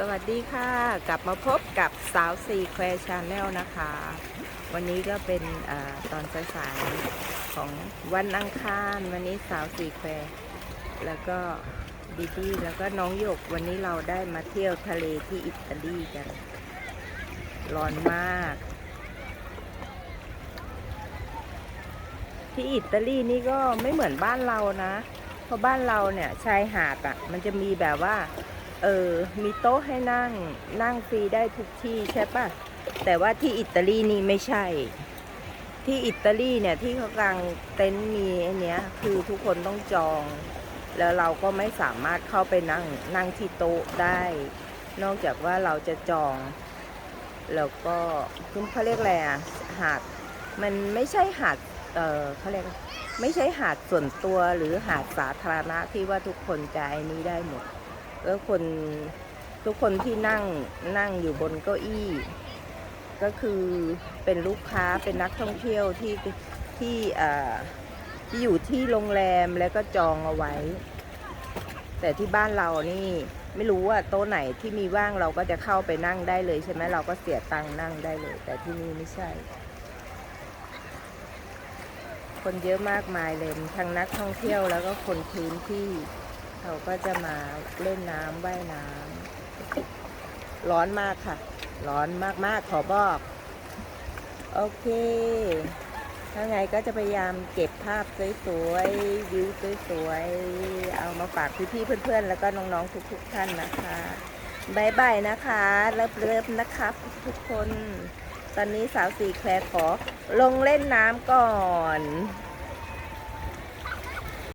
สวัสดีค่ะ กลับมาพบกับสาวสี่แควชาแนลนะคะ วันนี้ก็เป็นอตอนสายๆของวันอังคาร วันนี้สาวสี่แควแล้วก็ดีดีแล้วก็น้องหยกวันนี้เราได้มาเที่ยวทะเลที่อิตาลีกัน ร้อนมาก ที่อิตาลีนี่ก็ไม่เหมือนบ้านเรานะ เพราะบ้านเราเนี่ยชายหาดอะ่ะ มันจะมีแบบว่า เออมีโต๊ะให้นั่งนั่งฟรีได้ทุกที่ใช่ปะแต่ว่าที่อิตาลีนี่ไม่ใช่ ที่อิตาลีเนี่ยที่เขากางเต็นท์มีไอเนี้ยคือทุกคนต้องจอง แล้วเราก็ไม่สามารถเข้าไปนั่งนั่งที่โต๊ะได้ นอกจากว่าเราจะจอง แล้วก็คุณเขาเรียกอะไรอะหาดมันไม่ใช่หาดเออเขาเรียกไม่ใช่หาดส่วนตัวหรือหาดสาธารณะที่ว่าทุกคนจะไอ้นี้ได้หมด แล้วคนทุกคนที่นั่งนั่งอยู่บนเก้าอี้ ก็คือเป็นลูกค้าเป็นนักท่องเที่ยวที่ที่อ่ที่อยู่ที่โรงแรมแล้วก็จองเอาไว้ แต่ที่บ้านเรานี่ไม่รู้ว่าโต๊ะไหนที่มีว่างเราก็จะเข้าไปนั่งได้เลยใช่ไหมเราก็เสียตังค์นั่งได้เลย แต่ที่นี่ไม่ใช่ คนเยอะมากมายเลยทั้งนักท่องเที่ยวแล้วก็คนพื้นที่ เขาก็จะมาเล่นน้ำว่ายน้ำร้อนมากค่ะ ร้อนมากๆขอบอก โอเคถ้าไงก็จะพยายามเก็บภาพสวยๆวิวสวยๆเอามาฝากพี่ๆเพื่อนๆ แล้วก็น้องๆทุกๆท่านนะคะบายบายนะคะเลิฟๆนะครับทุกคน ตอนนี้สาวสีแควร์ขอลงเล่นน้ำก่อน